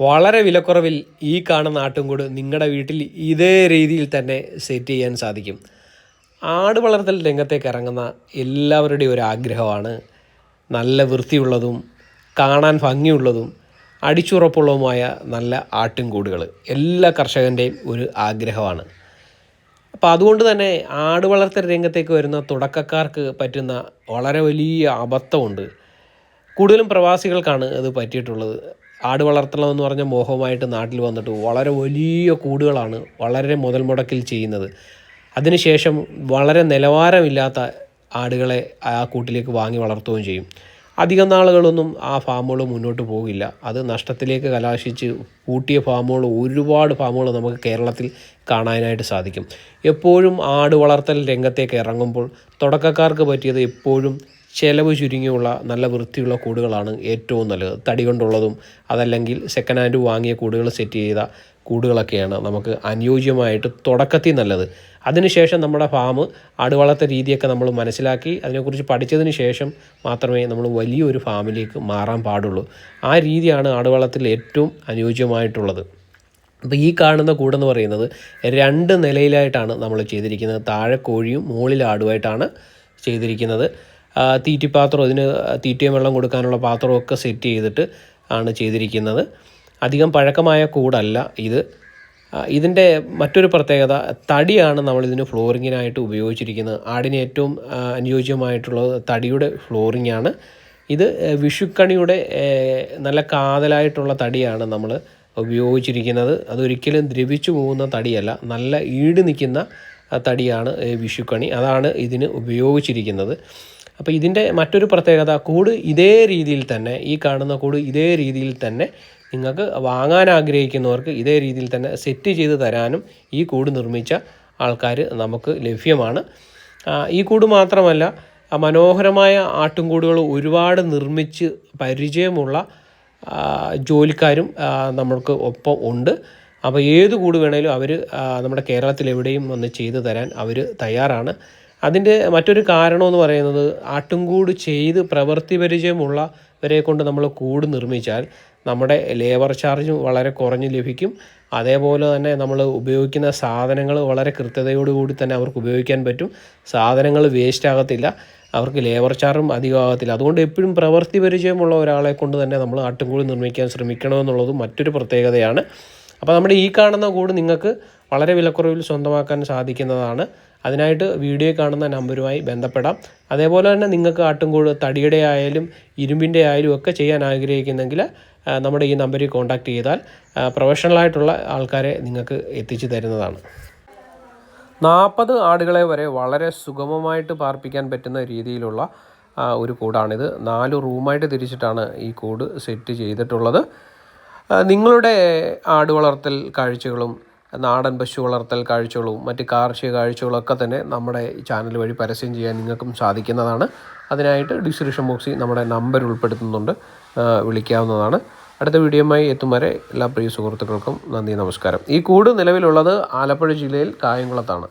വളരെ വിലക്കുറവിൽ ഈ കാണുന്ന ആട്ടുംകൂട് നിങ്ങളുടെ വീട്ടിൽ ഇതേ രീതിയിൽ തന്നെ സെറ്റ് ചെയ്യാൻ സാധിക്കും. ആട് വളർത്തൽ രംഗത്തേക്ക് ഇറങ്ങുന്ന എല്ലാവരുടെയും ഒരു ആഗ്രഹമാണ്. നല്ല വൃത്തിയുള്ളതും കാണാൻ ഭംഗിയുള്ളതും അടിച്ചുറപ്പുള്ളതുമായ നല്ല ആട്ടിൻകൂടുകൾ എല്ലാ കർഷകന്റെയും ഒരു ആഗ്രഹമാണ്. അപ്പോൾ അതുകൊണ്ട് തന്നെ ആട് വളർത്തൽ രംഗത്തേക്ക് വരുന്ന തുടക്കക്കാർക്ക് പറ്റുന്ന വളരെ വലിയ അബദ്ധമുണ്ട്. കൂടുതലും പ്രവാസികൾക്കാണ് ഇത് പറ്റിയിട്ടുള്ളത്. ആട് വളർത്തണമെന്ന് പറഞ്ഞ മോഹമായിട്ട് നാട്ടിൽ വന്നിട്ട് വളരെ വലിയ കൂടുകളാണ് വളരെ മുതൽ മുടക്കിൽ ചെയ്യുന്നത്. അതിനുശേഷം വളരെ നിലവാരമില്ലാത്ത ആടുകളെ ആ കൂട്ടിലേക്ക് വാങ്ങി വളർത്തുകയും ചെയ്യും. അധികം നാളുകളൊന്നും ആ ഫാമുകൾ മുന്നോട്ട് പോകില്ല. അത് നഷ്ടത്തിലേക്ക് കലാശിച്ച് കൂട്ടിയ ഫാമുകൾ ഒരുപാട് ഫാമുകൾ നമുക്ക് കേരളത്തിൽ കാണാനായിട്ട് സാധിക്കും. എപ്പോഴും ആട് വളർത്തൽ രംഗത്തേക്ക് ഇറങ്ങുമ്പോൾ തുടക്കക്കാർക്ക് പറ്റിയത് എപ്പോഴും ചിലവ് ചുരുങ്ങിയുള്ള നല്ല വൃത്തിയുള്ള കൂടുകളാണ് ഏറ്റവും നല്ലത്. തടി കൊണ്ടുള്ളതും അതല്ലെങ്കിൽ സെക്കൻഡ് ഹാൻഡ് വാങ്ങിയ കൂടുകൾ സെറ്റ് ചെയ്ത കൂടുകളൊക്കെയാണ് നമുക്ക് അനുയോജ്യമായിട്ട് തുടക്കത്തിൽ നല്ലത്. അതിനുശേഷം നമ്മുടെ ഫാം ആടുവളർത്ത രീതിയൊക്കെ നമ്മൾ മനസ്സിലാക്കി അതിനെക്കുറിച്ച് പഠിച്ചതിന് ശേഷം മാത്രമേ നമ്മൾ വലിയൊരു ഫാമിലേക്ക് മാറാൻ പാടുള്ളൂ. ആ രീതിയാണ് ആടുവളത്തിൽ ഏറ്റവും അനുയോജ്യമായിട്ടുള്ളത്. അപ്പോൾ ഈ കാണുന്ന കൂടെന്ന് പറയുന്നത് രണ്ട് നിലയിലായിട്ടാണ് നമ്മൾ ചെയ്തിരിക്കുന്നത്. താഴെ കോഴിയും മുകളിൽ ആടുമായിട്ടാണ് ചെയ്തിരിക്കുന്നത്. തീറ്റിപ്പാത്രം ഇതിന് തീറ്റയും വെള്ളം കൊടുക്കാനുള്ള പാത്രമൊക്കെ സെറ്റ് ചെയ്തിട്ട് ആണ് ചെയ്തിരിക്കുന്നത്. അധികം പഴക്കമായ കൂടല്ല ഇത്. ഇതിന്റെ മറ്റൊരു പ്രത്യേകത തടിയാണ് നമ്മളിതിന് ഫ്ലോറിങ്ങിനായിട്ട് ഉപയോഗിച്ചിരിക്കുന്നത്. ആടിന് ഏറ്റവും അനുയോജ്യമായിട്ടുള്ള അനുയോജ്യമായിട്ടുള്ളത് തടിയുടെ ഫ്ലോറിങ്ങാണ്. ഇത് വിഷുക്കണിയുടെ നല്ല കാതലായിട്ടുള്ള തടിയാണ് നമ്മൾ ഉപയോഗിച്ചിരിക്കുന്നത്. അതൊരിക്കലും ദ്രവിച്ചു പോകുന്ന തടിയല്ല നല്ല ഈട് നിൽക്കുന്ന തടിയാണ് വിഷുക്കണി. അതാണ് ഇതിന് ഉപയോഗിച്ചിരിക്കുന്നത്. അപ്പോൾ ഇതിന്റെ മറ്റൊരു പ്രത്യേകത കൂട് ഇതേ രീതിയിൽ തന്നെ ഈ കാണുന്ന കൂട് ഇതേ രീതിയിൽ തന്നെ നിങ്ങൾക്ക് വാങ്ങാൻ ആഗ്രഹിക്കുന്നവർക്ക് ഇതേ രീതിയിൽ തന്നെ സെറ്റ് ചെയ്ത് തരാനും ഈ കൂട് നിർമ്മിച്ച ആൾക്കാർ നമുക്ക് ലഭ്യമാണ്. ഈ കൂട് മാത്രമല്ല മനോഹരമായ ആട്ടുംകൂടുകൾ ഒരുപാട് നിർമ്മിച്ച് പരിചയമുള്ള ജോലിക്കാരും നമ്മൾക്ക് ഒപ്പം ഉണ്ട്. അപ്പോൾ ഏത് കൂട് വേണേലും അവർ നമ്മുടെ കേരളത്തിൽ എവിടെയും വന്ന് ചെയ്തു തരാൻ അവർ തയ്യാറാണ്. അതിന്റെ മറ്റൊരു കാരണമെന്ന് പറയുന്നത് ആട്ടുംകൂട് ചെയ്ത് പ്രവൃത്തി പരിചയമുള്ളവരെ കൊണ്ട് നമ്മൾ കൂട് നിർമ്മിച്ചാൽ നമ്മുടെ ലേബർ ചാർജ് വളരെ കുറഞ്ഞ് ലഭിക്കും. അതേപോലെ തന്നെ നമ്മൾ ഉപയോഗിക്കുന്ന സാധനങ്ങൾ വളരെ കൃത്യതയോടുകൂടി തന്നെ അവർക്ക് ഉപയോഗിക്കാൻ പറ്റും. സാധനങ്ങൾ വേസ്റ്റ് ആകത്തില്ല. അവർക്ക് ലേബർ ചാർജും അധികമാകത്തില്ല. അതുകൊണ്ട് എപ്പോഴും പ്രവൃത്തി പരിചയമുള്ള ഒരാളെ കൊണ്ട് തന്നെ നമ്മൾ ആട്ടുംകൂട് നിർമ്മിക്കാൻ ശ്രമിക്കണമെന്നുള്ളതും മറ്റൊരു പ്രത്യേകതയാണ്. അപ്പോൾ നമ്മുടെ ഈ കാണുന്ന കൂട് നിങ്ങൾക്ക് വളരെ വിലക്കുറവിൽ സ്വന്തമാക്കാൻ സാധിക്കുന്നതാണ്. അതിനായിട്ട് വീഡിയോ കാണുന്ന നമ്പറുമായി ബന്ധപ്പെടാം. അതേപോലെ തന്നെ നിങ്ങൾക്ക് ആട്ടുംകൂട് തടിയുടെ ആയാലും ഇരുമ്പിന്റെ ആയാലും ഒക്കെ ചെയ്യാൻ ആഗ്രഹിക്കുന്നെങ്കിൽ നമ്മുടെ ഈ നമ്പറിൽ കോൺടാക്റ്റ് ചെയ്താൽ പ്രൊഫഷണലായിട്ടുള്ള ആൾക്കാരെ നിങ്ങൾക്ക് എത്തിച്ചു തരുന്നതാണ്. നാൽപ്പത് ആടുകളെ വരെ വളരെ സുഗമമായിട്ട് പാർപ്പിക്കാൻ പറ്റുന്ന രീതിയിലുള്ള ഒരു കൂടാണിത്. നാല് റൂമായിട്ട് തിരിച്ചിട്ടാണ് ഈ കൂട് സെറ്റ് ചെയ്തിട്ടുള്ളത്. നിങ്ങളുടെ ആട് വളർത്തൽ കാഴ്ചകളും നാടൻ പശു വളർത്തൽ കാഴ്ചകളും മറ്റ് കാർഷിക കാഴ്ചകളൊക്കെ തന്നെ നമ്മുടെ ചാനൽ വഴി പരസ്യം ചെയ്യാൻ നിങ്ങൾക്കും സാധിക്കുന്നതാണ്. അതിനായിട്ട് ഡിസ്ക്രിപ്ഷൻ ബോക്സിൽ നമ്മുടെ നമ്പർ ഉൾപ്പെടുത്തുന്നുണ്ട്. വിളിക്കാവുന്നതാണ്. അടുത്ത വീഡിയോയുമായി എത്തും വരെ എല്ലാ പ്രിയ സുഹൃത്തുക്കൾക്കും നന്ദി നമസ്കാരം. ഈ കൂട് നിലവിലുള്ളത് ആലപ്പുഴ ജില്ലയിൽ കായംകുളത്താണ്.